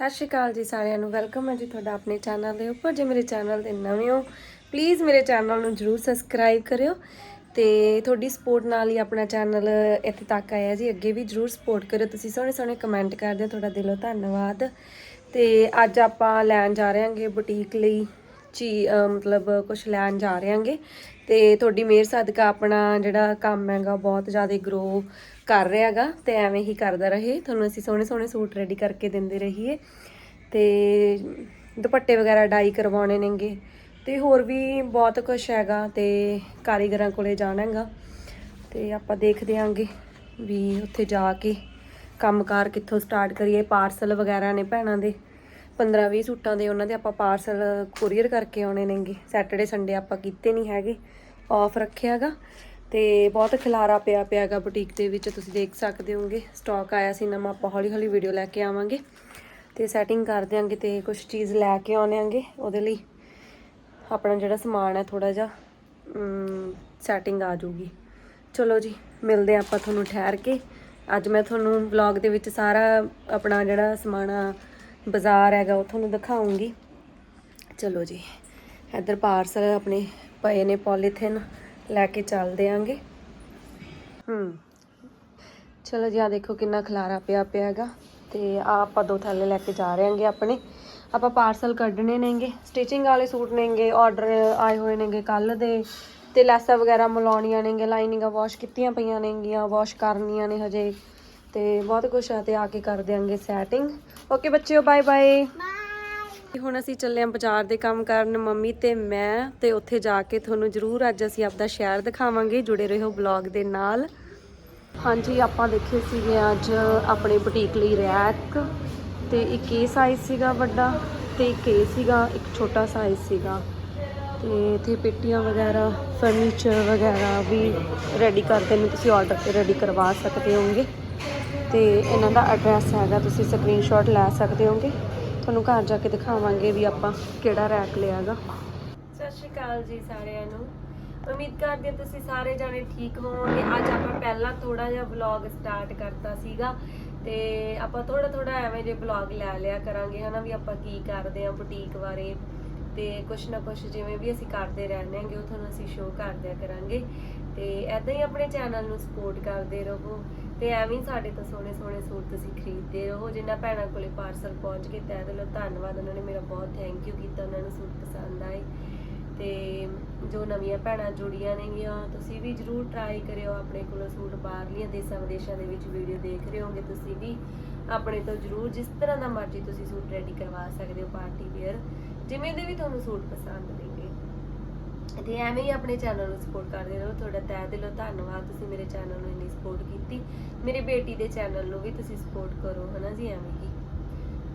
ਸਤਿ ਸ਼੍ਰੀ ਅਕਾਲ ਜੀ ਸਾਰਿਆਂ ਨੂੰ। ਵੈਲਕਮ ਹੈ ਜੀ ਤੁਹਾਡਾ ਆਪਣੇ ਚੈਨਲ ਦੇ ਉੱਪਰ। ਜੇ ਮੇਰੇ ਚੈਨਲ ਤੇ ਨਵੇਂ ਹੋ ਪਲੀਜ਼ ਮੇਰੇ ਚੈਨਲ ਨੂੰ ਜਰੂਰ ਸਬਸਕ੍ਰਾਈਬ ਕਰਿਓ ਤੇ ਤੁਹਾਡੀ ਸਪੋਰਟ ਨਾਲ ਹੀ ਆਪਣਾ ਚੈਨਲ ਇੱਥੇ ਤੱਕ ਆਇਆ ਜੀ। ਅੱਗੇ ਵੀ ਜਰੂਰ ਸਪੋਰਟ ਕਰਿਓ। ਤੁਸੀਂ ਸੋਹਣੇ ਸੋਹਣੇ ਕਮੈਂਟ ਕਰਦੇ ਹੋ, ਤੁਹਾਡਾ ਦਿਲੋਂ ਧੰਨਵਾਦ। ਤੇ ਅੱਜ ਆਪਾਂ ਲੈਣ ਜਾ ਰਹੇ ਹਾਂਗੇ ਬੁਟੀਕ ਲਈ ਚੀ ਮਤਲਬ ਕੁਝ ਲੈਣ ਜਾ ਰਹੇ ਹਾਂਗੇ। ਤੇ ਤੁਹਾਡੀ ਮਿਹਰ ਸਦਕਾ ਆਪਣਾ ਜਿਹੜਾ ਕੰਮ ਹੈਗਾ ਬਹੁਤ ਜ਼ਿਆਦਾ ਗਰੋ ਕਰ ਰਿਹਾ ਹੈਗਾ ਤੇ ਐਵੇਂ ਹੀ ਕਰਦਾ ਰਹੇ। ਤੁਹਾਨੂੰ ਅਸੀਂ ਸੋਹਣੇ ਸੋਹਣੇ ਸੂਟ ਰੈਡੀ ਕਰਕੇ ਦਿੰਦੇ ਰਹੀਏ। ਤੇ ਦੁਪੱਟੇ ਵਗੈਰਾ ਡਾਈ ਕਰਵਾਉਣੇ ਨੇਗੇ। ਤੇ ਹੋਰ ਵੀ ਬਹੁਤ ਕੁਝ ਹੈਗਾ ਤੇ ਕਾਰੀਗਰਾਂ ਕੋਲੇ ਜਾਣਾ ਹੈਗਾ। ਤੇ ਆਪਾਂ ਦੇਖਦੇ ਆਂਗੇ ਵੀ ਉੱਥੇ ਜਾ ਕੇ ਕੰਮਕਾਰ ਕਿੱਥੋਂ ਸਟਾਰਟ ਕਰੀਏ। ਪਾਰਸਲ ਵਗੈਰਾ ਨੇ ਭੈਣਾਂ ਦੇ। 15-20 ਸੂਟਾਂ ਦੇ ਉਹਨਾਂ ਦੇ ਆਪਾਂ ਪਾਰਸਲ ਕੋਰੀਅਰ ਕਰਕੇ ਆਉਣੇ ਨੇਗੇ। ਸੈਟਰਡੇ ਸੰਡੇ ਆਪਾਂ ਕੀਤੇ ਨਹੀਂ ਹੈਗੇ। ਆਫ ਰੱਖਿਆਗਾ ਤੇ ਬਹੁਤ ਖਿਲਾਰਾ ਪਿਆ ਪਿਆਗਾ ਬੁਟੀਕ ਦੇ ਵਿੱਚ, ਤੁਸੀਂ ਦੇਖ ਸਕਦੇ ਹੋਗੇ ਸਟਾਕ ਆਇਆ ਸੀ ਨਵਾਂ, ਆਪਾਂ ਹੌਲੀ ਹੌਲੀ ਵੀਡੀਓ ਲੈ ਕੇ ਆਵਾਂਗੇ। ਤੇ ਸੈਟਿੰਗ ਕਰ ਦਿਆਂਗੇ ਤੇ ਕੁਝ ਚੀਜ਼ ਲੈ ਕੇ ਆਉਣੇ ਆਂਗੇ ਉਹਦੇ ਲਈ ਆਪਣਾ ਜਿਹੜਾ ਸਮਾਨ ਹੈ ਥੋੜਾ ਜਿਹਾ ਸੈਟਿੰਗ ਆ ਜਾਊਗੀ। ਚਲੋ ਜੀ, ਮਿਲਦੇ ਹਾਂ ਆਪਾਂ ਤੁਹਾਨੂੰ ਠਹਿਰ ਕੇ। ਅੱਜ ਮੈਂ ਤੁਹਾਨੂੰ ਵਲੌਗ ਦੇ ਵਿੱਚ ਸਾਰਾ ਆਪਣਾ ਜਿਹੜਾ ਸਮਾਨ ਬਾਜ਼ਾਰ ਹੈਗਾ, ਉਹ ਤੁਹਾਨੂੰ ਦਿਖਾਉਂਗੀ ਚਲੋ ਜੀ, ਇੱਧਰ ਪਾਰਸਲ ਆਪਣੇ ਪਏ ਨੇ ਪੋਲੀਥਿਨ ਲੈ ਕੇ ਚੱਲ ਆਂਗੇ ਹੂੰ। ਚਲੋ ਜੀ ਆ ਦੇਖੋ ਕਿੰਨਾ ਖਲਾਰਾ ਪਿਆ ਪਿਆ ਹੈਗਾ। ਤੇ ਆ ਆਪਾਂ ਦੋ ਥੈਲੇ ਲੈ ਕੇ ਜਾ ਰਹੇ ਹਾਂਗੇ ਆਪਣੇ। ਆਪਾਂ ਪਾਰਸਲ ਕੱਢਣੇ ਨੇਗੇ ਸਟਿਚਿੰਗ ਵਾਲੇ ਸੂਟ ਨੇਗੇ ਆਰਡਰ ਆਏ ਹੋਏ ਨੇਗੇ ਕੱਲ ਦੇ। ਤੇ ਲੈਸਾਂ ਵਗੈਰਾ ਮਲਾਉਣੀਆਂ ਨੇਗੇ ਲਾਈਨਿੰਗਾਂ ਵਾਸ਼ ਕੀਤੀਆਂ ਪਈਆਂ ਨੇਗੀਆਂ ਵਾਸ਼ ਕਰਨੀਆਂ ਨੇ ਹਜੇ। ਤੇ ਬਹੁਤ ਕੁਝ ਆ ਤੇ ਆ ਕੇ ਕਰ ਦਿਆਂਗੇ ਸੈਟਿੰਗ ਓਕੇ ਬੱਚਿਓ ਬਾਏ ਬਾਏ ਹੁਣ ਅਸੀਂ ਚੱਲੇ ਆਂ ਬਾਜ਼ਾਰ ਦੇ ਕੰਮ ਕਰਨ, ਮੰਮੀ ਤੇ ਮੈਂ ਤੇ ਉੱਥੇ ਜਾ ਕੇ ਤੁਹਾਨੂੰ ਜ਼ਰੂਰ ਅੱਜ ਅਸੀਂ ਆਪਦਾ ਸ਼ਹਿਰ ਦਿਖਾਵਾਂਗੇ, ਜੁੜੇ ਰਹੋ ਬਲੌਗ ਦੇ ਨਾਲ। ਹਾਂਜੀ, ਆਪਾਂ ਦੇਖੇ ਸੀਗੇ ਅੱਜ ਆਪਣੇ ਬੁਟੀਕ ਲਈ ਰੈਕ ਤੇ ਇੱਕ ਇਹ ਸਾਈਜ਼ ਸੀਗਾ ਵੱਡਾ ਤੇ ਇੱਕ ਇਹ ਸੀਗਾ, ਇੱਕ ਛੋਟਾ ਸਾਈਜ਼ ਸੀਗਾ। ਤੇ ਇੱਥੇ ਪੇਟੀਆਂ ਵਗੈਰਾ ਫਰਨੀਚਰ ਵਗੈਰਾ ਵੀ ਰੈਡੀ ਕਰਦੇ ਨੇ ਤੁਸੀਂ ਆਰਡਰ ਤੇ ਰੈਡੀ ਕਰਵਾ ਸਕਦੇ ਹੋਗੇ ਤੇ ਇਹਨਾਂ ਦਾ ਐਡਰੈਸ ਹੈਗਾ, ਤੁਸੀਂ ਸਕਰੀਨਸ਼ਾਟ ਲੈ ਸਕਦੇ ਹੋਗੇ ਤੁਹਾਨੂੰ ਘਰ ਜਾ ਕੇ ਦਿਖਾਵਾਂਗੇ ਵੀ ਆਪਾਂ ਕਿਹੜਾ ਰੈਕ ਲਿਆਗਾ। ਸਤਿ ਸ਼੍ਰੀ ਅਕਾਲ ਜੀ ਸਾਰਿਆਂ ਨੂੰ। ਉਮੀਦ ਕਰਦੇ ਹਾਂ ਤੁਸੀਂ ਸਾਰੇ ਜਾਣੇ ਠੀਕ ਹੋਵੋਗੇ। ਅੱਜ ਆਪਾਂ ਪਹਿਲਾਂ ਥੋੜਾ ਜਿਹਾ ਵਲੌਗ ਸਟਾਰਟ ਕਰਤਾ ਸੀਗਾ ਤੇ ਆਪਾਂ ਥੋੜਾ ਥੋੜਾ ਐਵੇਂ ਜੇ ਵਲੌਗ ਲੈ ਲਿਆ ਕਰਾਂਗੇ, ਹਨਾ ਵੀ ਆਪਾਂ ਕੀ ਕਰਦੇ ਆ ਬੁਟੀਕ ਬਾਰੇ ਤੇ ਕੁਛ ਨਾ ਕੁਛ ਜਿਵੇਂ ਵੀ ਅਸੀਂ ਕਰਦੇ ਰਹਿੰਦੇ ਆਂਗੇ ਉਹ ਤੁਹਾਨੂੰ ਅਸੀਂ ਸ਼ੋਅ ਕਰਦਿਆ ਕਰਾਂਗੇ। ਤੇ ਐਦਾਂ ਹੀ ਆਪਣੇ ਚੈਨਲ ਨੂੰ ਸਪੋਰਟ ਕਰਦੇ ਰਹੋ। ਤੇ ਐਵੇਂ ਹੀ ਸਾਡੇ ਤੋਂ ਸੋਹਣੇ ਸੋਹਣੇ ਸੂਟ ਤੁਸੀਂ ਖਰੀਦਦੇ ਰਹੋ। ਜਿਨ੍ਹਾਂ ਭੈਣਾਂ ਕੋਲੇ ਪਾਰਸਲ ਪਹੁੰਚ ਕੇ ਤਹਿ ਦਿਲੋਂ ਧੰਨਵਾਦ। ਉਹਨਾਂ ਨੇ ਮੇਰਾ ਬਹੁਤ ਥੈਂਕ ਯੂ ਕੀਤਾ, ਉਹਨਾਂ ਨੂੰ ਸੂਟ ਪਸੰਦ ਆਏ। ਤੇ ਜੋ ਨਵੀਆਂ ਭੈਣਾਂ ਜੁੜੀਆਂ ਨੇਗੀਆਂ, ਤੁਸੀਂ ਵੀ ਜਰੂਰ ਟਰਾਈ ਕਰਿਓ ਆਪਣੇ ਕੋਲੋਂ ਸੂਟ ਬਾਹਰਲੀਆਂ ਦੇਸ਼ਾਂ ਵਿਦੇਸ਼ਾਂ ਦੇ ਵਿੱਚ ਵੀਡੀਓ ਦੇਖ ਰਹੇ ਹੋਗੇ ਤੁਸੀਂ ਵੀ ਆਪਣੇ ਤੋਂ ਜਰੂਰ ਜਿਸ ਤਰ੍ਹਾਂ ਦਾ ਮਰਜ਼ੀ ਤੁਸੀਂ ਸੂਟ ਰੈਡੀ ਕਰਵਾ ਸਕਦੇ ਹੋ ਪਾਰਟੀ ਵੇਅਰ ਜਿਵੇਂ ਦੇ ਵੀ ਤੁਹਾਨੂੰ ਸੂਟ ਪਸੰਦ ਨੇਗੇ ਤੇ ਐਵੇਂ ਹੀ ਆਪਣੇ ਚੈਨਲ ਨੂੰ ਸਪੋਰਟ ਕਰਦੇ ਰਹੋ। ਤੁਹਾਡਾ ਤਹਿ ਦਿਲੋਂ ਧੰਨਵਾਦ। ਤੁਸੀਂ ਮੇਰੇ ਚੈਨਲ ਨੂੰ ਇੰਨੀ ਸਪੋਰਟ ਕੀਤੀ। ਮੇਰੀ ਬੇਟੀ ਦੇ ਚੈਨਲ ਨੂੰ ਵੀ ਤੁਸੀਂ ਸਪੋਰਟ ਕਰੋ, ਹਨਾ ਜੀ, ਐਵੇਂ ਹੀ।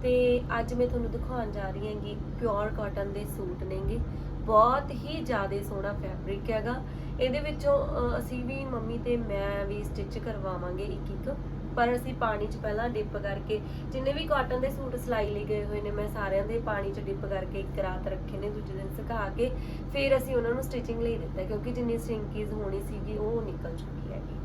ਤੇ ਅੱਜ ਮੈਂ ਤੁਹਾਨੂੰ ਦਿਖਾਉਣ ਜਾ ਰਹੀ ਹਾਂਗੀ ਪਿਓਰ ਕਾਟਨ ਦੇ ਸੂਟ ਨੇਗੇ। ਬਹੁਤ ਹੀ ਜ਼ਿਆਦਾ ਸੋਹਣਾ ਫੈਬਰਿਕ ਹੈਗਾ। ਇਹਦੇ ਵਿੱਚੋਂ ਅਸੀਂ ਵੀ ਮੰਮੀ ਤੇ ਮੈਂ ਵੀ ਸਟਿਚ ਕਰਵਾਵਾਂਗੇ ਇੱਕ ਇੱਕ ਪਰ ਅਸੀਂ ਪਾਣੀ 'ਚ ਪਹਿਲਾਂ ਡਿਪ ਕਰਕੇ ਜਿੰਨੇ ਵੀ ਕਾਟਨ ਦੇ ਸੂਟ ਸਿਲਾਈ ਲਈ ਗਏ ਹੋਏ ਨੇ, ਮੈਂ ਸਾਰਿਆਂ ਦੇ ਪਾਣੀ 'ਚ ਡਿਪ ਕਰਕੇ ਇੱਕ ਰਾਤ ਰੱਖੇ ਨੇ, ਦੂਜੇ ਦਿਨ ਸੁਕਾ ਕੇ ਫਿਰ ਅਸੀਂ ਉਹਨਾਂ ਨੂੰ ਸਟਿਚਿੰਗ ਲਈ ਦਿੱਤਾ ਕਿਉਂਕਿ ਜਿੰਨੀ ਸਿੰਕੀਜ਼ ਹੋਣੀ ਸੀਗੀ ਉਹ ਨਿਕਲ ਚੁੱਕੀ ਹੈਗੀ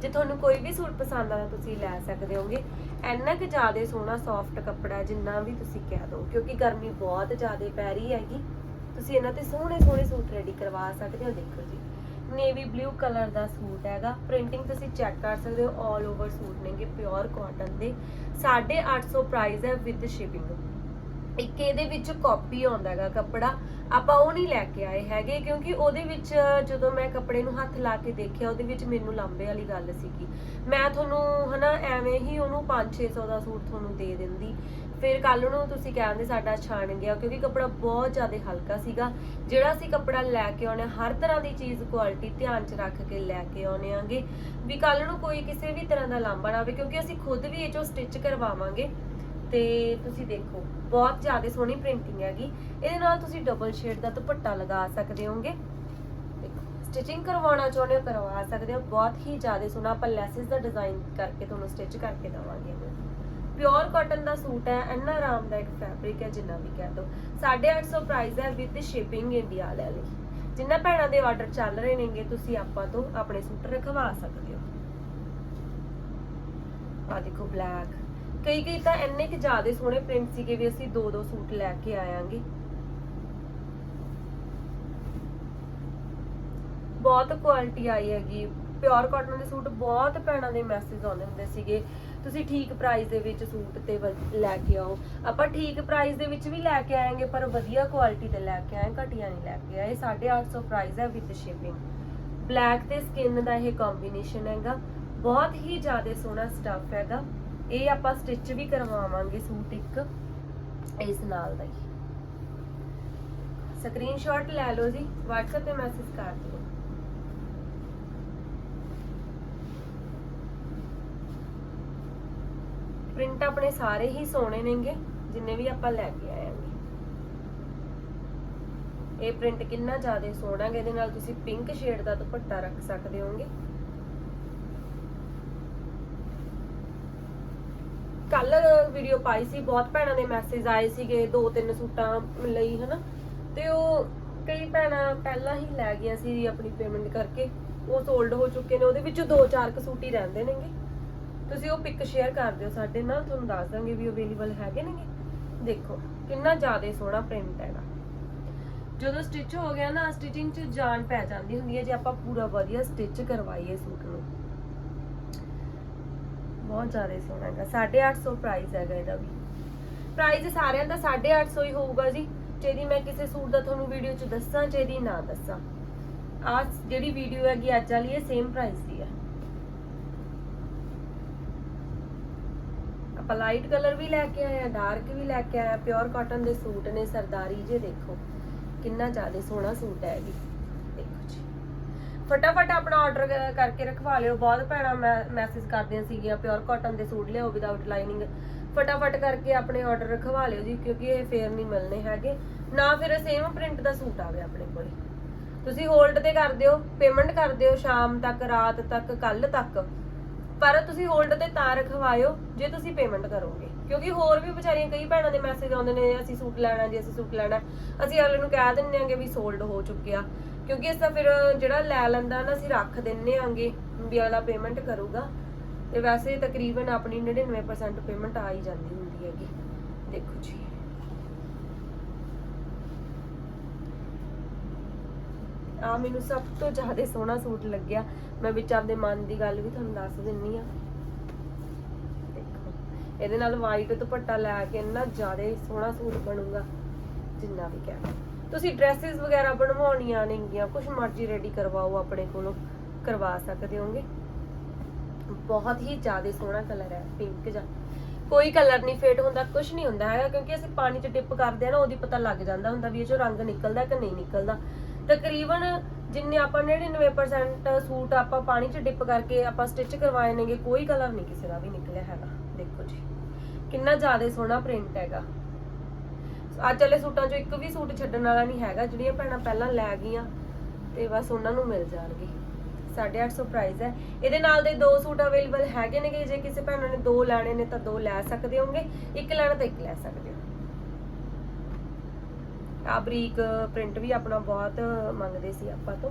ਜੇ। ਤੁਹਾਨੂੰ ਕੋਈ ਵੀ ਸੂਟ ਪਸੰਦ ਆਦਾ ਤੁਸੀਂ ਲੈ ਸਕਦੇ ਹੋਗੇ। ਇੰਨਾ ਕਿ ਜ਼ਿਆਦਾ ਸੋਹਣਾ ਸੌਫਟ ਕੱਪੜਾ ਜਿੰਨਾ ਵੀ ਤੁਸੀਂ ਕਹਿ ਦੋ, ਕਿਉਂਕਿ ਗਰਮੀ ਬਹੁਤ ਜ਼ਿਆਦਾ ਪੈ ਰਹੀ ਹੈਗੀ ਤੁਸੀਂ ਇਹਨਾਂ ਤੇ ਸੋਹਣੇ ਸੋਹਣੇ ਸੂਟ ਰੈਡੀ ਕਰਵਾ ਸਕਦੇ ਹੋ, ਦੇਖੋ ਜੀ। ਨੇਵੀ ਬਲੂ ਕਲਰ ਦਾ ਸੂਟ ਹੈਗਾ। ਪ੍ਰਿੰਟਿੰਗ ਤੁਸੀਂ ਚੈੱਕ ਕਰ ਸਕਦੇ ਹੋ 올 ਓਵਰ ਸੂਟ ਨੇਗੇ ਪਿਓਰ ਕਾਟਨ ਦੇ। 850 ਪ੍ਰਾਈਸ ਹੈ ਵਿਦ ਸ਼ਿਪਿੰਗ ਇੱਕ ਇਹਦੇ ਵਿੱਚ ਕਾਪੀ ਆਉਂਦਾ ਹੈਗਾ ਕੱਪੜਾ। ਆਪਾਂ ਉਹ ਨਹੀਂ ਲੈ ਕੇ ਆਏ ਹੈਗੇ ਕਿਉਂਕਿ ਉਹਦੇ ਵਿੱਚ ਜਦੋਂ ਮੈਂ ਕੱਪੜੇ ਨੂੰ ਹੱਥ ਲਾ ਕੇ ਦੇਖਿਆ, ਉਹਦੇ ਵਿੱਚ ਮੈਨੂੰ ਲਾਂਬੇ ਵਾਲੀ ਗੱਲ ਸੀਗੀ। ਮੈਂ ਤੁਹਾਨੂੰ ਹਨਾ, ਐਵੇਂ ਹੀ ਉਹਨੂੰ 5-600 ਦਾ ਸੂਟ ਤੁਹਾਨੂੰ ਦੇ ਦਿੰਦੀ। ਫਿਰ ਕੱਲ ਨੂੰ ਤੁਸੀਂ ਕਹਿੰਦੇ ਸਾਡਾ ਛਾਣ ਗਿਆ, ਕਿਉਂਕਿ ਕੱਪੜਾ ਬਹੁਤ ਜ਼ਿਆਦਾ ਹਲਕਾ ਸੀਗਾ। ਜਿਹੜਾ ਅਸੀਂ ਕੱਪੜਾ ਲੈ ਕੇ ਆਉਣੇ ਹਰ ਤਰ੍ਹਾਂ ਦੀ ਚੀਜ਼ ਕੁਆਲਿਟੀ ਧਿਆਨ 'ਚ ਰੱਖ ਕੇ ਲੈ ਕੇ ਆਉਣੇ ਆਂਗੇ ਵੀ ਕੱਲ ਨੂੰ ਕੋਈ ਕਿਸੇ ਵੀ ਤਰ੍ਹਾਂ ਦਾ ਲਾਂਬਾ ਨਾ ਆਵੇ, ਕਿਉਂਕਿ ਅਸੀਂ ਖੁਦ ਵੀ ਇਹ ਚੋਂ ਸਟਿਚ ਕਰਵਾਵਾਂਗੇ। ਤੇ ਤੁਸੀਂ ਦੇਖੋ, ਬਹੁਤ ਜ਼ਿਆਦਾ ਸੋਹਣੀ ਪ੍ਰਿੰਟਿੰਗ ਹੈਗੀ। ਇਹਦੇ ਨਾਲ ਤੁਸੀਂ ਡਬਲ ਸ਼ੇਡ ਦਾ ਦੁਪੱਟਾ ਲਗਾ ਸਕਦੇ ਹੋਗੇ। ਦੇਖੋ ਸਟਿਚਿੰਗ ਕਰਵਾਉਣਾ ਚਾਹੁੰਦੇ ਹੋ, ਕਰਵਾ ਸਕਦੇ ਹੋ। ਬਹੁਤ ਹੀ ਜ਼ਿਆਦਾ ਸੋਹਣਾ ਆਪਾਂ ਲੈਸਿਸ ਦਾ ਡਿਜ਼ਾਈਨ ਕਰਕੇ ਤੁਹਾਨੂੰ ਸਟਿਚ ਕਰਕੇ ਦਵਾਂਗੇ। ਪਿਓਰ ਕਾਟਨ ਦਾ ਸੂਟ ਹੈ, ਇੰਨਾ ਆਰਾਮਦਾਇਕ ਫੈਬਰਿਕ ਹੈ ਜਿੰਨਾ ਵੀ ਕਹਿ ਦੋ। 850 ਪ੍ਰਾਈਸ ਹੈ ਵਿਦ ਸ਼ਿਪਿੰਗ ਇੰਡੀਆ ਲੈ ਲਈ। ਜਿੰਨਾ ਭੈਣਾਂ ਦੇ ਆਰਡਰ ਚੱਲ ਰਹੇ ਨੇਗੇ, ਤੁਸੀਂ ਆਪਾਂ ਤੋਂ ਆਪਣੇ ਸੂਟ ਰਖਵਾ ਸਕਦੇ ਹੋ। ਆ ਦੇਖੋ ਬਲੈਕ ਕਈ ਕਈ ਤਾਂ ਇੰਨੇ ਕਿ ਜ਼ਿਆਦਾ ਸੋਹਣੇ ਪ੍ਰਿੰਟ ਸੀਗੇ ਵੀ ਅਸੀਂ ਦੋ ਦੋ ਸੂਟ ਲੈ ਕੇ ਆਵਾਂਗੇ ਬਹੁਤ ਕੁਆਲਿਟੀ ਆਈ ਹੈਗੀ। ਪਿਓਰ ਕਾਟਨ ਦੇ ਸੂਟ ਬਹੁਤ ਭੈਣਾਂ ਦੇ ਮੈਸੇਜ ਆਉਂਦੇ ਹੁੰਦੇ ਸੀਗੇ। ਤੁਸੀਂ ਠੀਕ ਪ੍ਰਾਈਸ ਦੇ ਵਿੱਚ ਸੂਟ ਤੇ ਵ- ਲੈ ਕੇ ਆਓ। ਆਪਾਂ ਠੀਕ ਪ੍ਰਾਈਸ ਦੇ ਵਿੱਚ ਵੀ ਲੈ ਕੇ ਆਏਂਗੇ, ਪਰ ਵਧੀਆ ਕੁਆਲਿਟੀ ਦੇ ਲੈ ਕੇ ਆਏ, ਘਟੀਆ ਨਹੀਂ ਲੈ ਕੇ ਆਏ। 850 ਪ੍ਰਾਈਸ ਹੈ ਵਿਦ ਸ਼ਿਪਿੰਗ ਬਲੈਕ ਤੇ ਸਕਿਨ ਦਾ ਇਹ ਕੰਬੀਨੇਸ਼ਨ ਹੈਗਾ। ਬਹੁਤ ਹੀ ਜ਼ਿਆਦਾ ਸੋਹਣਾ ਸਟੱਫ ਹੈਗਾ। ਇਹ ਆਪਾਂ ਸਟਿਚ ਵੀ ਕਰਵਾਵਾਂਗੇ ਸੂਟ ਇੱਕ, ਇਸ ਨਾਲ ਦਾ ਹੀ। ਸਕਰੀਨਸ਼ਾਟ ਲੈ ਲਓ ਜੀ। WhatsApp ਤੇ ਮੈਸੇਜ ਕਰ ਦਿਓ। ਪ੍ਰਿੰਟ ਆਪਣੇ ਸਾਰੇ ਹੀ ਸੋਹਣੇ ਨੇਗੇ, ਜਿੰਨੇ ਵੀ ਆਪਾਂ ਲੈ ਕੇ ਆਏ ਆਂਗੇ ਇਹ ਪ੍ਰਿੰਟ ਕਿੰਨਾ ਜ਼ਿਆਦਾ ਸੋਹਣਾ ਹੈ ਇਹਦੇ ਨਾਲ ਤੁਸੀਂ ਪਿੰਕ ਸ਼ੇਡ ਦਾ ਦੁਪੱਟਾ ਰੱਖ ਸਕਦੇ ਹੋਗੇ ਕੱਲ ਵੀਡੀਓ ਪਾਈ ਸੀ, ਬਹੁਤ ਭੈਣਾਂ ਦੇ ਮੈਸੇਜ ਆਏ ਸੀਗੇ ਦੋ ਤਿੰਨ ਸੂਟਾਂ ਲਈ, ਹਨਾ। ਤੇ ਉਹ ਕਈ ਭੈਣਾਂ ਪਹਿਲਾਂ ਹੀ ਲੈ ਗਈਆਂ ਸੀ ਆਪਣੀ ਪੇਮੈਂਟ ਕਰਕੇ, ਉਹ ਸੋਲਡ ਹੋ ਚੁੱਕੇ ਨੇ, ਉਹਦੇ ਵਿੱਚ ਦੋ ਚਾਰ ਕੁ ਹੀ ਰਹਿੰਦੇ ਨੇਗੇ। ਤੁਸੀਂ ਉਹ ਪਿਕ ਸ਼ੇਅਰ ਕਰ ਦਿਓ ਸਾਡੇ ਨਾਲ, ਤੁਹਾਨੂੰ ਦੱਸ ਦਾਂਗੇ ਵੀ ਅਵੇਲੇਬਲ ਹੈਗੇ ਨੇਗੇ। ਦੇਖੋ, ਕਿੰਨਾ ਜ਼ਿਆਦਾ ਸੋਹਣਾ ਪ੍ਰਿੰਟ ਹੈਗਾ। ਜਦੋਂ ਸਟਿਚ ਹੋ ਗਿਆ ਨਾ ਸਟਿਚਿੰਗ 'ਚ ਜਾਨ ਪੈ ਜਾਂਦੀ ਹੁੰਦੀ ਹੈ ਜੇ ਆਪਾਂ ਪੂਰਾ ਵਧੀਆ ਸਟਿਚ ਕਰਵਾਈਏ ਸੂਟ ਨੂੰ। ਬਹੁਤ ਜ਼ਿਆਦਾ ਸੋਹਣਾ ਹੈਗਾ 850 ਪ੍ਰਾਈਸ ਹੈਗਾ ਇਹਦਾ ਵੀ। ਪ੍ਰਾਈਸ ਸਾਰਿਆਂ ਦਾ 850 ਹੀ ਹੋਊਗਾ ਜੀ। ਜਿਹਦੀ ਮੈਂ ਕਿਸੇ ਸੂਟ ਦਾ ਤੁਹਾਨੂੰ ਵੀਡੀਓ 'ਚ ਦੱਸਾਂ, ਜਿਹਦੀ ਨਾ ਦੱਸਾਂ। ਆ ਜਿਹੜੀ ਵੀਡੀਓ ਹੈਗੀ, ਅੱਜ ਵਾਲੀ ਇਹ ਸੇਮ ਪ੍ਰਾਈਸ ਦੀ ਹੈ। ਆਪਾਂ ਲਾਈਟ ਕਲਰ ਵੀ ਲੈ ਕੇ ਆਏ ਆ ਡਾਰਕ ਵੀ ਲੈ ਕੇ ਆਏ ਪਿਓਰ ਕਾਟਨ ਦੇ ਸੂਟ ਨੇ ਸਰਦਾਰੀ ਜੇ ਦੇਖੋ। ਕਿੰਨਾ ਜ਼ਿਆਦਾ ਸੋਹਣਾ ਸੂਟ ਹੈ ਇਹ ਵੀ। ਦੇਖੋ ਜੀ। ਫਟਾਫਟ ਆਪਣਾ ਆਰਡਰ ਕਰਕੇ ਰਖਵਾ ਲਿਓ। ਬਹੁਤ ਭੈਣਾਂ ਮੈਸੇਜ ਕਰਦੀਆਂ ਸੀਗੀਆਂ ਪਿਓਰ ਕਾਟਨ ਦੇ ਸੂਟ ਲਿਆਓ ਵਿਦਆਊਟ ਲਾਈਨਿੰਗ ਫਟਾਫਟ ਕਰਕੇ ਆਪਣੇ ਆਰਡਰ ਰਖਵਾ ਲਿਓ ਜੀ, ਕਿਉਂਕਿ ਇਹ ਫੇਰ ਨਹੀਂ ਮਿਲਨੇ ਹੈਗੇ। ਨਾ ਫਿਰ ਸੇਮ ਪ੍ਰਿੰਟ ਦਾ ਸੂਟ ਆਵੇ ਆਪਣੇ ਕੋਲ। ਤੁਸੀਂ ਹੋਲਡ ਤੇ ਕਰ ਦਿਓ ਪੇਮੈਂਟ ਕਰ ਦਿਓ ਸ਼ਾਮ ਤੱਕ, ਰਾਤ ਤੱਕ ਕੱਲ ਤੱਕ। ਪਰ ਤੁਸੀਂ ਹੋਲਡ ਤੇ ਤਾਂ ਰਖਵਾਇਓ, ਜੇ ਤੁਸੀਂ ਪੇਮੈਂਟ ਕਰੋਗੇ। ਕਿਉਂਕਿ ਹੋਰ ਵੀ ਵਿਚਾਰੀਆਂ, ਕਈ ਭੈਣਾਂ ਦੇ ਮੈਸੇਜ ਆਉਂਦੇ ਨੇ, ਅਸੀਂ ਸੂਟ ਲੈਣਾ, ਜੀ ਅਸੀਂ ਸੂਟ ਲੈਣਾ, ਅਸੀਂ ਅਗਲੇ ਨੂੰ ਕਹਿ ਦਿੰਨੇ ਆਂਗੇ ਵੀ ਸੋਲਡ ਹੋ ਚੁੱਕਿਆ। ਕਿਉਂਕਿ ਇਸ ਤਾਂ ਫਿਰ ਜਿਹੜਾ ਲੈ ਲੈਂਦਾ ਨਾ, ਅਸੀਂ ਰੱਖ ਦਿੰਨੇ ਆਂਗੇ ਵੀ ਅਗਲਾ ਪੇਮੈਂਟ ਕਰੂਗਾ। ਤੇ ਵੈਸੇ ਤਕਰੀਬਨ ਆਪਣੀ 99% ਪੇਮੈਂਟ ਆ ਹੀ ਜਾਂਦੀ ਹੁੰਦੀ ਹੈਗੀ। ਦੇਖੋ ਜੀ। ਆ ਮੈਨੂੰ ਸਭ ਤੋਂ ਜ਼ਿਆਦਾ ਸੋਹਣਾ ਸੂਟ ਲੱਗਿਆ। ਮੈਂ ਵਿੱਚ ਆਪਦੇ ਮਨ ਦੀ ਗੱਲ ਵੀ ਤੁਹਾਨੂੰ ਦੱਸ ਦਿੰਨੀ ਆ। ਇਹਦੇ ਨਾਲ ਵਾਈਟ ਦੁਪੱਟਾ ਲੈ ਕੇ ਇੰਨਾ ਜ਼ਿਆਦਾ ਸੋਹਣਾ ਸੂਟ ਬਣੂਗਾ, ਜਿੰਨਾ ਵੀ ਕਹਿ ਤੁਸੀਂ ਡਰੈਸਸ ਵਗੈਰਾ ਬਣਵਾਉਣੀਆਂ ਨੇਗੀਆਂ ਕੁਝ ਮਰਜ਼ੀ ਰੈਡੀ ਕਰਵਾਓ ਆਪਣੇ ਕੋਲੋਂ, ਕਰਵਾ ਸਕਦੇ ਹੋਗੇ। ਬਹੁਤ ਹੀ ਜ਼ਿਆਦਾ ਸੋਹਣਾ ਕਲਰ ਹੈ ਪਿੰਕ ਜਿਹਾ। ਕੋਈ ਕਲਰ ਨਹੀਂ ਫੇਡ ਹੁੰਦਾ ਕੁਝ ਨਹੀਂ ਹੁੰਦਾ ਹੈਗਾ, ਕਿਉਂਕਿ ਅਸੀਂ ਪਾਣੀ 'ਚ ਡਿਪ ਕਰਦੇ ਆ ਨਾ, ਉਹਦੀ ਪਤਾ ਲੱਗ ਜਾਂਦਾ ਹੁੰਦਾ ਵੀ ਇਹ 'ਚੋਂ ਰੰਗ ਨਿਕਲਦਾ ਕਿ ਨਹੀਂ ਨਿਕਲਦਾ। ਤਕਰੀਬਨ ਜਿੰਨੇ ਆਪਾਂ 99% ਸੂਟ ਆਪਾਂ ਪਾਣੀ 'ਚ ਡਿਪ ਕਰਕੇ ਆਪਾਂ ਸਟਿਚ ਕਰਵਾਏ ਨੇਗੇ, ਕੋਈ ਕਲਰ ਨਹੀਂ ਕਿਸੇ ਦਾ ਵੀ ਨਿਕਲਿਆ ਹੈਗਾ। ਦੇਖੋ ਜੀ, ਕਿੰਨਾ ਜ਼ਿਆਦਾ ਸੋਹਣਾ ਪ੍ਰਿੰਟ ਹੈਗਾ। ਅੱਜ ਵਾਲੇ ਸੂਟਾਂ 'ਚੋਂ ਇੱਕ ਵੀ ਸੂਟ ਛੱਡਣ ਵਾਲਾ ਨਹੀਂ ਹੈਗਾ, ਜਿਹੜੀਆਂ ਭੈਣਾਂ ਪਹਿਲਾਂ ਲੈ ਗਈਆਂ ਤੇ ਬਸ ਉਹਨਾਂ ਨੂੰ ਮਿਲ ਜਾਣਗੇ। 850 ਪ੍ਰਾਈਸ ਹੈ। ਇਹਦੇ ਨਾਲ ਦੇ ਦੋ ਸੂਟ ਅਵੇਲੇਬਲ ਹੈਗੇ ਨੇਗੇ, ਜੇ ਕਿਸੇ ਭੈਣਾਂ ਨੇ ਦੋ ਲੈਣੇ ਨੇ ਤਾਂ ਦੋ ਲੈ ਸਕਦੇ ਹੋਗੇ ਇੱਕ ਲੈਣਾ ਤਾਂ ਇੱਕ ਲੈ ਸਕਦੇ ਹੋ। ਆ ਬਰੀਕ ਪ੍ਰਿੰਟ ਵੀ ਆਪਣਾ ਬਹੁਤ ਮੰਗਦੇ ਸੀ ਆਪਾਂ ਤੋਂ।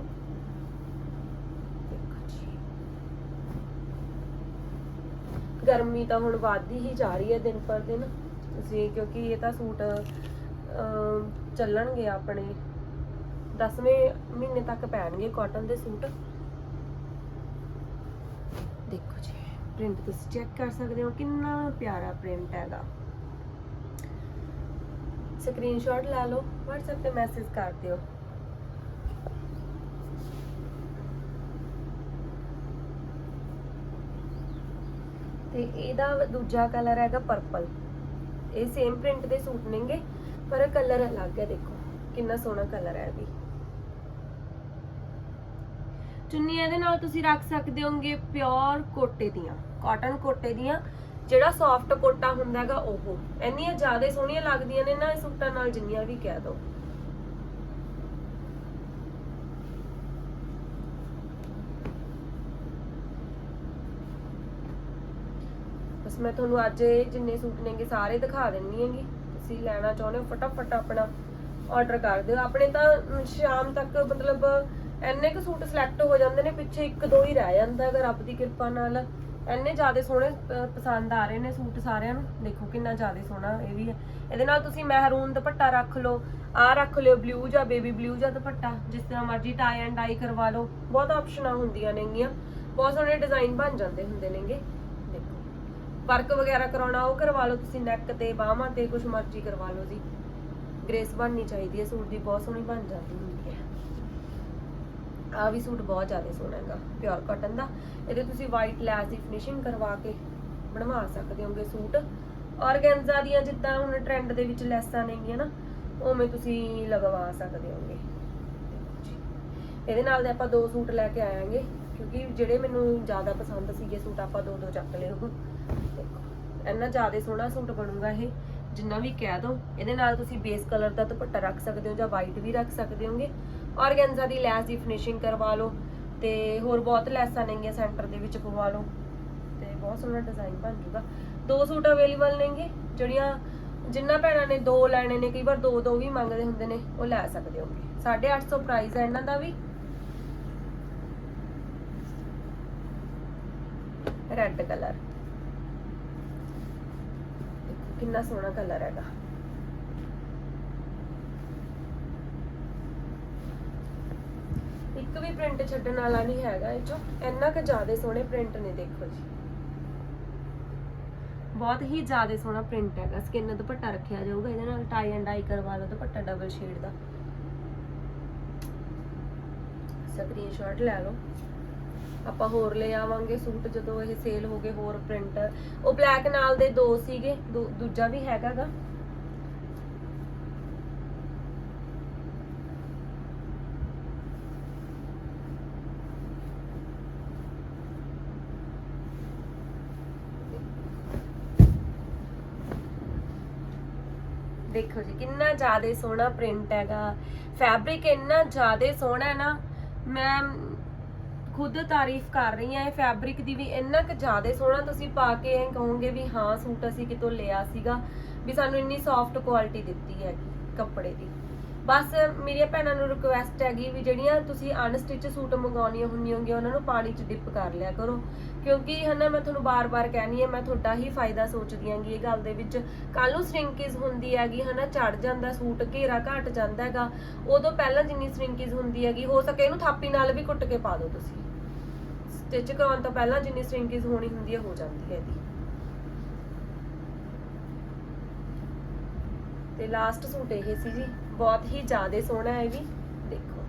ਗਰਮੀ ਤਾਂ ਹੁਣ ਵੱਧਦੀ ਹੀ ਜਾ ਰਹੀ ਹੈ ਦਿਨ ਪਰ ਦਿਨ। ਤੁਸੀਂ ਕਿਉਂਕਿ ਇਹ ਤਾਂ ਸੂਟ ਚੱਲਣਗੇ ਆਪਣੇ। 10ਵੇਂ ਮਹੀਨੇ ਤੱਕ ਪੈਣਗੇ ਕਾਟਨ ਦੇ ਸੂਟ। ਦੇਖੋ ਜੀ ਪ੍ਰਿੰਟ ਤੁਸੀਂ ਚੈੱਕ ਕਰ ਸਕਦੇ ਹੋ ਕਿੰਨਾ ਪਿਆਰਾ ਪ੍ਰਿੰਟ ਹੈਗਾ। ਸਕਰੀਨਸ਼ਾਟ ਲੈ ਲਓ, WhatsApp ਤੇ ਮੈਸੇਜ ਕਰ ਦਿਓ। ਤੇ ਇਹਦਾ ਦੂਜਾ ਕਲਰ ਹੈਗਾ ਪਰਪਲ ਇਹ ਸੇਮ ਪ੍ਰਿੰਟ ਦੇ ਸੂਟ ਨੇਗੇ, ਪਰ ਕਲਰ ਅਲੱਗ ਹੈ ਦੇਖੋ, ਕਿੰਨਾ ਸੋਹਣਾ ਕਲਰ ਹੈ ਵੀ। ਚੁੰਨੀਆਂ ਦੇ ਨਾਲ ਤੁਸੀਂ ਰੱਖ ਸਕਦੇ ਹੋਗੇ ਪਿਓਰ ਕੋਟੇ ਦੀਆਂ ਕਾਟਨ ਕੋਟੇ ਦੀਆਂ ਜਿਹੜਾ ਸੌਫਟ ਕੋਟਾ ਹੁੰਦਾ ਹੈਗਾ ਉਹ। ਇੰਨੀਆਂ ਜ਼ਿਆਦਾ ਸੋਹਣੀਆਂ ਲੱਗਦੀਆਂ ਨੇ ਨਾ, ਇਹ ਸੂਟਾਂ ਨਾਲ ਜਿੰਨੀਆਂ ਵੀ ਕਹਿ ਦੋ। ਬਸ ਮੈਂ ਤੁਹਾਨੂੰ ਅੱਜ ਇਹ ਜਿੰਨੇ ਸੂਟ ਨੇਗੇ ਸਾਰੇ ਦਿਖਾ ਦਿੰਨੀ ਹੈਗੀ। ਤੁਸੀਂ ਲੈਣਾ ਚਾਹੁੰਦੇ ਹੋ, ਫਟਾਫਟ ਆਪਣਾ ਆਰਡਰ ਕਰ ਦਿਓ। ਆਪਣੇ ਤਾਂ ਸ਼ਾਮ ਤੱਕ ਮਤਲਬ ਇੰਨੇ ਕੁ ਸੂਟ ਸਿਲੈਕਟ ਹੋ ਜਾਂਦੇ ਨੇ, ਪਿੱਛੇ ਇੱਕ ਦੋ ਹੀ ਰਹਿ ਜਾਂਦਾ ਅਗਰ ਰੱਬ ਦੀ ਕਿਰਪਾ ਨਾਲ। ਇੰਨੇ ਜ਼ਿਆਦਾ ਸੋਹਣੇ ਅਹ, ਪਸੰਦ ਆ ਰਹੇ ਨੇ ਸੂਟ ਸਾਰਿਆਂ ਨੂੰ। ਦੇਖੋ ਕਿੰਨਾ ਜ਼ਿਆਦਾ ਸੋਹਣਾ ਇਹ ਵੀ ਹੈ। ਇਹਦੇ ਨਾਲ ਤੁਸੀਂ ਮਹਿਰੂਨ ਦੁਪੱਟਾ ਰੱਖ ਲਓ ਆ ਰੱਖ ਲਿਓ ਬਲੂ ਜਾਂ ਬੇਬੀ ਬਲੂ ਜਾਂ ਦੁਪੱਟਾ ਜਿਸ ਤਰ੍ਹਾਂ ਮਰਜ਼ੀ ਟਾਈ ਐਂਡ ਡਾਈ ਕਰਵਾ ਲਓ। ਬਹੁਤ ਆਪਸ਼ਨਾਂ ਹੁੰਦੀਆਂ ਨੇਗੀਆਂ। ਬਹੁਤ ਸੋਹਣੇ ਡਿਜ਼ਾਈਨ ਬਣ ਜਾਂਦੇ ਹੁੰਦੇ ਨੇਗੇ। ਦੇਖੋ ਵਰਕ ਵਗੈਰਾ ਕਰਾਉਣਾ ਉਹ ਕਰਵਾ ਲਓ ਤੁਸੀਂ ਨੈਕ ਤੇ ਬਾਹਾਂ ਤੇ ਕੁਝ ਮਰਜ਼ੀ ਕਰਵਾ ਲਓ ਜੀ। ਗ੍ਰੇਸ ਬਣਨੀ ਚਾਹੀਦੀ ਹੈ ਸੂਟ ਦੀ ਬਹੁਤ ਸੋਹਣੀ ਬਣ ਜਾਂਦੀ ਹੁੰਦੀ ਹੈ। ਆ ਵੀ ਸੂਟ ਬਹੁਤ ਜ਼ਿਆਦਾ ਸੋਹਣਾ ਹੈਗਾ ਪਿਓਰ ਕਾਟਨ ਦਾ। ਇਹਦੇ ਤੁਸੀਂ ਵਾਈਟ ਲੈਸ ਦੀ ਫਿਨਿਸ਼ਿੰਗ ਕਰਵਾ ਕੇ ਬਣਵਾ ਸਕਦੇ ਹੋਗੇ ਸੂਟ। ਔਰਗੈਂਜ਼ਾ ਦੀਆਂ ਜਿੱਦਾਂ ਹੁਣ ਟ੍ਰੈਂਡ ਦੇ ਵਿੱਚ ਲੈਸਾਂ ਨੇਗੀਆਂ ਨਾ, ਉਵੇਂ ਤੁਸੀਂ ਲਗਵਾ ਸਕਦੇ ਹੋਗੇ। ਇਹਦੇ ਨਾਲ ਦੇ ਆਪਾਂ ਦੋ ਸੂਟ ਲੈ ਕੇ ਆਵਾਂਗੇ ਕਿਉਂਕਿ ਜਿਹੜੇ ਮੈਨੂੰ ਜ਼ਿਆਦਾ ਪਸੰਦ ਸੀਗੇ ਸੂਟ ਆਪਾਂ ਦੋ ਦੋ ਚੱਕ ਲਏ ਉਹ ਇੰਨਾ ਜ਼ਿਆਦਾ ਸੋਹਣਾ ਸੂਟ ਬਣੂਗਾ ਇਹ, ਜਿੰਨਾ ਵੀ ਕਹਿ ਦੋ। ਇਹਦੇ ਨਾਲ ਤੁਸੀਂ ਬੇਸ ਕਲਰ ਦਾ ਦੁਪੱਟਾ ਰੱਖ ਸਕਦੇ ਹੋ ਜਾਂ ਵਾਈਟ ਵੀ ਰੱਖ ਸਕਦੇ ਹੋਗੇ। ਔਰਗੈਂਜ਼ਾ ਦੀ ਲੈਸ ਦੀ ਫਿਨਿਸ਼ਿੰਗ ਕਰਵਾ ਲਓ ਤੇ ਹੋਰ ਬਹੁਤ ਲੈਸਾਂ ਨੇਗੀਆਂ ਸੈਂਟਰ ਦੇ ਵਿੱਚ ਪਵਾ ਲਓ। ਤੇ ਬਹੁਤ ਸੋਹਣਾ ਡਿਜ਼ਾਈਨ ਬਣ ਜੂਗਾ। ਦੋ ਸੂਟ ਅਵੇਲੇਬਲ ਨੇਗੇ, ਜਿਹੜੀਆਂ ਜਿੰਨਾ ਭੈਣਾਂ ਨੇ ਦੋ ਲੈਣੇ ਨੇ, ਕਈ ਵਾਰ ਦੋ ਦੋ ਵੀ ਮੰਗਦੇ ਹੁੰਦੇ ਨੇ, ਉਹ ਲੈ ਸਕਦੇ ਹੋਗੇ। 850 ਪ੍ਰਾਈਸ ਹੈ ਇਹਨਾਂ ਦਾ ਵੀ। ਰੈੱਡ ਕਲਰ ਕਿੰਨਾ ਸੋਹਣਾ ਕਲਰ ਹੈਗਾ। ਇੱਕ ਵੀ ਪ੍ਰਿੰਟ ਛੱਡਣ ਵਾਲਾ ਨਹੀਂ ਹੈਗਾ ਇਹ ਚੋਂ। ਇੰਨਾ ਕੁ ਜ਼ਿਆਦਾ ਸੋਹਣੇ ਪ੍ਰਿੰਟ ਨੇ, ਦੇਖੋ ਜੀ। ਬਹੁਤ ਹੀ ਜ਼ਿਆਦਾ ਸੋਹਣਾ ਪ੍ਰਿੰਟ ਹੈਗਾ। ਸਕਿਨ ਦੁਪੱਟਾ ਰੱਖਿਆ ਜਾਊਗਾ, ਇਹਦੇ ਨਾਲ ਟਾਈ ਐਂਡ ਡਾਈ ਕਰਵਾ ਲਓ ਦੁਪੱਟਾ ਡਬਲ ਸ਼ੇਡ ਦਾ। ਸਕਰੀਨਸ਼ਾਟ ਲੈ ਲਓ। ਆਪਾਂ ਹੋਰ ਲੈ ਆਵਾਂਗੇ ਸੂਟ, ਜਦੋਂ ਇਹ ਸੇਲ ਹੋ ਗਏ ਹੋਰ ਪ੍ਰਿੰਟ ਉਹ ਬਲੈਕ ਨਾਲ ਦੇ ਦੋ ਸੀਗੇ, ਦੂ- ਦੂਜਾ ਵੀ ਹੈਗਾਗਾ। ਦੇਖੋ ਜੀ, ਕਿੰਨਾ ਜ਼ਿਆਦਾ ਸੋਹਣਾ ਪ੍ਰਿੰਟ ਹੈਗਾ। ਫੈਬਰਿਕ ਇੰਨਾ ਜ਼ਿਆਦਾ ਸੋਹਣਾ ਹੈ ਨਾ, ਮੈਂ ਖੁਦ ਤਾਰੀਫ ਕਰ ਰਹੀ ਹਾਂ, ਇਹ ਫੈਬਰਿਕ ਦੀ ਵੀ ਇੰਨਾ ਕੁ ਜ਼ਿਆਦਾ ਸੋਹਣਾ। ਤੁਸੀਂ ਪਾ ਕੇ ਇਹ ਕਹੋਗੇ ਵੀ ਹਾਂ, ਸੂਟ ਅਸੀਂ ਕਿਤੋਂ ਲਿਆ ਸੀਗਾ, ਵੀ ਸਾਨੂੰ ਇੰਨੀ ਸੌਫਟ ਕੁਆਲਿਟੀ ਦਿੱਤੀ ਹੈ ਕੱਪੜੇ ਦੀ। ਬਸ ਮੇਰੀਆਂ ਭੈਣਾਂ ਨੂੰ ਰਿਕੁਐਸਟ ਹੈਗੀ ਵੀ ਜਿਹੜੀਆਂ ਤੁਸੀਂ ਅਨਸਟਿਚ ਸੂਟ ਮੰਗਾਉਣੀਆਂ ਹੁੰਦੀਆਂ ਹੋਗੀਆਂ ਉਹਨਾਂ ਨੂੰ ਪਾਣੀ 'ਚ ਡਿਪ ਕਰ ਲਿਆ ਕਰੋ। ਕਿਉਂਕਿ ਹਨਾ, ਮੈਂ ਤੁਹਾਨੂੰ ਬਾਰ-ਬਾਰ ਕਹਿਣੀ ਹੈ ਮੈਂ ਤੁਹਾਡਾ ਹੀ ਫਾਇਦਾ ਸੋਚਦੀ ਆਂਗੀ ਇਹ ਗੱਲ ਦੇ ਵਿੱਚ। ਕੱਲ ਨੂੰ ਸ਼ਰਿੰਕੇਜ ਹੁੰਦੀ ਹੈਗੀ ਹਨਾ ਚੜ ਜਾਂਦਾ ਸੂਟ, ਘੇਰਾ ਘਟ ਜਾਂਦਾ ਹੈਗਾ। ਉਦੋਂ ਪਹਿਲਾਂ ਜਿੰਨੀ ਸ਼ਰਿੰਕੇਜ ਹੁੰਦੀ ਹੈਗੀ, ਹੋ ਸਕੇ ਇਹਨੂੰ ਥਾਪੀ ਨਾਲ ਵੀ ਕੁੱਟ ਕੇ ਪਾ ਦਿਓ ਤੁਸੀਂ। ਸਟਿਚ ਕਰਾਉਣ ਤੋਂ ਪਹਿਲਾਂ ਜਿੰਨੀ ਸ਼ਰਿੰਕੇਜ ਹੋਣੀ ਹੁੰਦੀ ਹੈ ਹੋ ਜਾਂਦੀ ਹੈ ਇਹਦੀ। ਤੇ ਲਾਸਟ ਸੂਟ ਇਹ ਸੀ ਜੀ। ਬਹੁਤ ਹੀ ਜ਼ਿਆਦਾ ਸੋਹਣਾ ਹੈ ਵੀ, ਦੇਖੋ।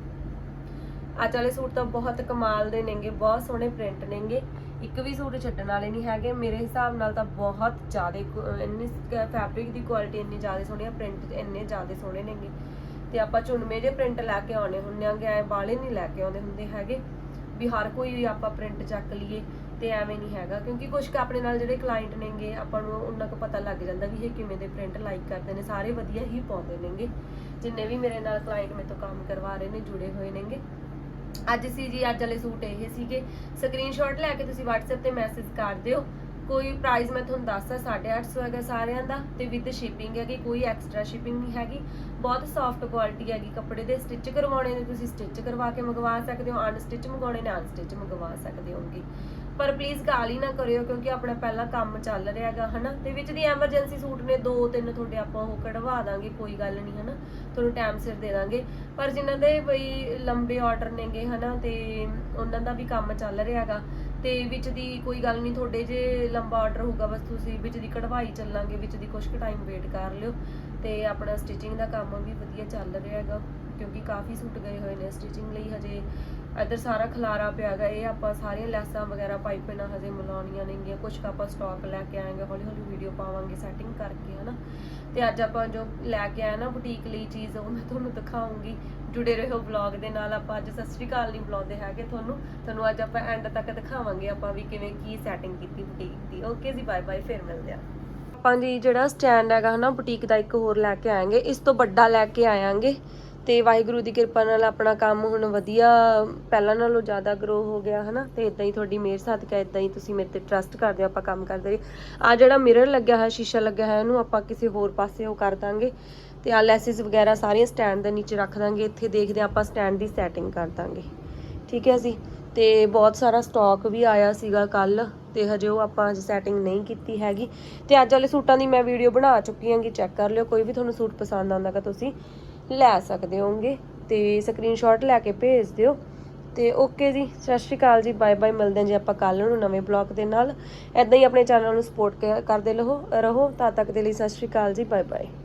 ਅੱਜ ਵਾਲੇ ਸੂਟ ਤਾਂ ਬਹੁਤ ਕਮਾਲ ਦੇ ਨੇਗੇ, ਬਹੁਤ ਸੋਹਣੇ ਪ੍ਰਿੰਟ ਨੇਗੇ। ਇੱਕ ਵੀ ਸੂਟ ਛੱਡਣ ਵਾਲੇ ਨਹੀਂ ਹੈਗੇ, ਮੇਰੇ ਹਿਸਾਬ ਨਾਲ ਤਾਂ ਬਹੁਤ ਜ਼ਿਆਦਾ ਇੰਨੀ ਫੈਬਰਿਕ ਦੀ ਕੁਆਲਿਟੀ ਇੰਨੀ ਜ਼ਿਆਦਾ ਸੋਹਣੀ ਆ ਪ੍ਰਿੰਟ ਇੰਨੇ ਜ਼ਿਆਦਾ ਸੋਹਣੇ ਨੇਗੇ। ਤੇ ਆਪਾਂ ਚੁਣਵੇਂ ਜੇ ਪ੍ਰਿੰਟ ਲੈ ਕੇ ਆਉਣੇ ਹੁੰਦੇ ਆਂਗੇ, ਐ ਬਾਲੇ ਨਹੀਂ ਲੈ ਕੇ ਆਉਂਦੇ ਹੁੰਦੇ ਹੈਗੇ। ਵੀ ਹਰ ਕੋਈ ਆਪਾਂ ਪ੍ਰਿੰਟ ਚੱਕ ਲਈਏ, ਤੇ ਐਵੇਂ ਨਹੀਂ ਹੈਗਾ। ਕਿਉਂਕਿ ਕੁਝ ਕੁ ਆਪਣੇ ਨਾਲ ਜਿਹੜੇ ਕਲਾਇੰਟ ਨੇਗੇ, ਆਪਾਂ ਨੂੰ ਉਹਨਾਂ ਕੁ ਪਤਾ ਲੱਗ ਜਾਂਦਾ ਵੀ ਇਹ ਕਿਵੇਂ ਦੇ ਪ੍ਰਿੰਟ ਲਾਈਕ ਕਰਦੇ ਨੇ, ਸਾਰੇ ਵਧੀਆ ਹੀ ਪਾਉਂਦੇ ਨੇਗੇ। ਜਿੰਨੇ ਵੀ ਮੇਰੇ ਨਾਲ ਕਲਾਇੰਟ ਮੇਰੇ ਤੋਂ ਕੰਮ ਕਰਵਾ ਰਹੇ ਨੇ, ਜੁੜੇ ਹੋਏ ਨੇਗੇ। ਅੱਜ ਸੀ ਜੀ, ਅੱਜ ਵਾਲੇ ਸੂਟ ਇਹ ਸੀਗੇ। ਸਕਰੀਨਸ਼ਾਟ ਲੈ ਕੇ ਤੁਸੀਂ WhatsApp ਤੇ ਮੈਸੇਜ ਕਰ ਦਿਓ। ਕੋਈ ਪ੍ਰਾਈਸ ਮੈਂ ਤੁਹਾਨੂੰ ਦੱਸਦਾ 850 ਹੈਗਾ ਸਾਰਿਆਂ ਦਾ ਤੇ ਵਿਦ ਸ਼ਿਪਿੰਗ ਹੈਗੀ, ਕੋਈ ਐਕਸਟਰਾ ਸ਼ਿਪਿੰਗ ਨਹੀਂ ਹੈਗੀ। ਬਹੁਤ ਸੌਫਟ ਕੁਆਲਿਟੀ ਹੈਗੀ ਕੱਪੜੇ ਦੇ ਸਟਿਚ ਕਰਵਾਉਣੇ ਨੇ ਤੁਸੀਂ ਸਟਿਚ ਕਰਵਾ ਕੇ ਮੰਗਵਾ ਸਕਦੇ ਹੋ ਅਨਸਟਿਚ ਮੰਗਵਾਉਣੇ ਨੇ ਅਨਸਟਿਚ ਮੰਗਵਾ ਸਕਦੇ ਹੋਗੇ ਪਰ ਪਲੀਜ਼ ਗਾਲੀ ਨਾ ਕਰਿਓ ਕਿਉਂਕਿ ਆਪਣਾ ਪਹਿਲਾਂ ਕੰਮ ਚੱਲ ਰਿਹਾ ਹੈਗਾ, ਹਨਾ? ਤੇ ਵਿੱਚ ਦੀ ਐਮਰਜੈਂਸੀ ਸੂਟ ਨੇ ਦੋ ਤਿੰਨ ਤੁਹਾਡੇ ਆਪਾਂ ਉਹ ਕਢਵਾ ਦਾਂਗੇ, ਕੋਈ ਗੱਲ ਨਹੀਂ, ਹਨਾ? ਤੁਹਾਨੂੰ ਟਾਈਮ ਸਿਰ ਦੇ ਦਾਂਗੇ। ਪਰ ਜਿਨ੍ਹਾਂ ਦੇ ਬਈ ਲੰਬੇ ਆਰਡਰ ਨੇਗੇ, ਹਨਾ, ਤੇ ਉਹਨਾਂ ਦਾ ਵੀ ਕੰਮ ਚੱਲ ਰਿਹਾ ਹੈਗਾ, ਤੇ ਵਿੱਚ ਦੀ ਕੋਈ ਗੱਲ ਨਹੀਂ, ਤੁਹਾਡੇ ਜੇ ਲੰਬਾ ਆਰਡਰ ਹੋਊਗਾ, ਬਸ ਤੁਸੀਂ ਵਿੱਚ ਦੀ ਕਢਵਾਈ ਚੱਲਾਂਗੇ, ਵਿੱਚ ਦੀ ਕੁਝ ਕੁ ਟਾਈਮ ਵੇਟ ਕਰ ਲਿਓ, ਤੇ ਆਪਣਾ ਸਟਿਚਿੰਗ ਦਾ ਕੰਮ ਵੀ ਵਧੀਆ ਚੱਲ ਰਿਹਾ ਹੈਗਾ। ਕਿਉਂਕਿ ਕਾਫੀ ਸੂਟ ਗਏ ਹੋਏ ਨੇ ਸਟਿਚਿੰਗ ਲਈ ਹਜੇ। ਇੱਧਰ ਸਾਰਾ ਖਲਾਰਾ ਪਿਆ ਹੈਗਾ, ਇਹ ਆਪਾਂ ਸਾਰੀਆਂ ਲੈਸਾਂ ਵਗੈਰਾ ਪਾਈਪਿੰਗਾਂ ਹਜੇ ਮਿਲਾਉਣੀਆਂ ਨੇਗੀਆਂ ਕੁਝ ਆਪਾਂ ਸਟਾਕ ਲੈ ਕੇ ਆਏਗੇ, ਹੌਲੀ ਹੌਲੀ ਵੀਡੀਓ ਪਾਵਾਂਗੇ ਸੈਟਿੰਗ ਕਰਕੇ, ਹਨਾ। ਤੇ ਅੱਜ ਆਪਾਂ ਜੋ ਲੈ ਕੇ ਆਏ ਨਾ ਬੁਟੀਕ ਲਈ ਚੀਜ਼, ਉਹ ਮੈਂ ਤੁਹਾਨੂੰ ਦਿਖਾਉਂਗੀ। ਜੁੜੇ ਰਹੋ ਵਲੌਗ ਦੇ ਨਾਲ, ਆਪਾਂ ਅੱਜ ਸਤਿ ਸ਼੍ਰੀ ਅਕਾਲ ਨਹੀਂ ਬੁਲਾਉਂਦੇ ਹੈਗੇ ਤੁਹਾਨੂੰ। ਤੁਹਾਨੂੰ ਅੱਜ ਆਪਾਂ ਐਂਡ ਤੱਕ ਦਿਖਾਵਾਂਗੇ ਆਪਾਂ ਵੀ ਕਿਵੇਂ ਕੀ ਸੈਟਿੰਗ ਕੀਤੀ ਬੁਟੀਕ ਦੀ। ਓਕੇ ਜੀ ਬਾਏ ਬਾਏ ਫਿਰ ਮਿਲਦੇ ਆ ਆਪਾਂ ਜੀ ਜਿਹੜਾ ਸਟੈਂਡ ਹੈਗਾ ਹਨਾ ਬੁਟੀਕ ਦਾ ਇੱਕ ਹੋਰ ਲੈ ਕੇ ਆਏਗੇ, ਇਸ ਤੋਂ ਵੱਡਾ ਲੈ ਕੇ ਆਵਾਂਗੇ ਤੇ ਵਾਹਿਗੁਰੂ ਦੀ ਕਿਰਪਾ ਨਾਲ ਆਪਣਾ ਕੰਮ ਹੁਣ ਵਧੀਆ, ਪਹਿਲਾਂ ਨਾਲੋਂ ਜ਼ਿਆਦਾ ਗਰੋ ਹੋ ਗਿਆ, ਹਨਾ? ਤੇ ਇਦਾਂ ਹੀ ਤੁਹਾਡੀ ਮਿਹਰ ਸਦਕਾ ਇਦਾਂ ਹੀ ਤੁਸੀਂ ਮੇਰੇ ਤੇ ਟਰਸਟ ਕਰਦੇ ਹੋ, ਆਪਾਂ ਕੰਮ ਕਰਦੇ ਰਹੀ ਆ ਜਿਹੜਾ ਮਿਰਰ ਲੱਗਿਆ ਹੋਇਆ, ਸ਼ੀਸ਼ਾ ਲੱਗਿਆ ਹੋਇਆ, ਇਹਨੂੰ ਆਪਾਂ ਕਿਸੇ ਹੋਰ ਪਾਸੇ ਉਹ ਕਰ ਦਾਂਗੇ। ਤੇ ਆ ਲੈਸਿਸ ਵਗੈਰਾ ਸਾਰੀਆਂ ਸਟੈਂਡ ਦੇ ਨੀਚੇ ਰੱਖ ਦਾਂਗੇ, ਇੱਥੇ ਦੇਖਦੇ ਹਾਂ ਆਪਾਂ ਸਟੈਂਡ ਦੀ ਸੈਟਿੰਗ ਕਰ ਦਾਂਗੇ। ਠੀਕ ਹੈ ਜੀ? ਤੇ ਬਹੁਤ ਸਾਰਾ ਸਟਾਕ ਵੀ ਆਇਆ ਸੀਗਾ ਕੱਲ ਤੇ ਹਜੇ ਉਹ ਆਪਾਂ ਹਜੇ ਸੈਟਿੰਗ ਨਹੀਂ ਕੀਤੀ ਹੈਗੀ। ਤੇ ਅੱਜ ਵਾਲੇ ਸੂਟਾਂ ਦੀ ਮੈਂ ਵੀਡੀਓ ਬਣਾ ਚੁੱਕੀ ਹਾਂਗੀ ਚੈੱਕ ਕਰ ਲਿਓ, ਕੋਈ ਵੀ ਤੁਹਾਨੂੰ ਸੂਟ ਪਸੰਦ ਆਉਂਦਾ ਤਾਂ ਤੁਸੀਂ। ਲੈ ਸਕਦੇ ਹੋਗੇ ਤੇ ਸਕਰੀਨਸ਼ਾਟ ਲੈ ਕੇ ਭੇਜ ਦਿਓ। ਤੇ ਓਕੇ ਜੀ, ਸਤਿ ਸ਼੍ਰੀ ਅਕਾਲ ਜੀ ਬਾਏ ਬਾਏ ਮਿਲਦੇ ਹਾਂ ਜੀ ਆਪਾਂ ਕੱਲ ਨੂੰ ਨਵੇਂ ਬਲੌਗ ਦੇ ਨਾਲ। ਐਦਾਂ ਹੀ ਆਪਣੇ ਚੈਨਲ ਨੂੰ ਸਪੋਰਟ ਕਰਦੇ ਰਹੋ ਰਹੋ। ਤਦ ਤੱਕ ਦੇ ਲਈ ਸਤਿ ਸ਼੍ਰੀ ਅਕਾਲ ਜੀ ਬਾਏ ਬਾਏ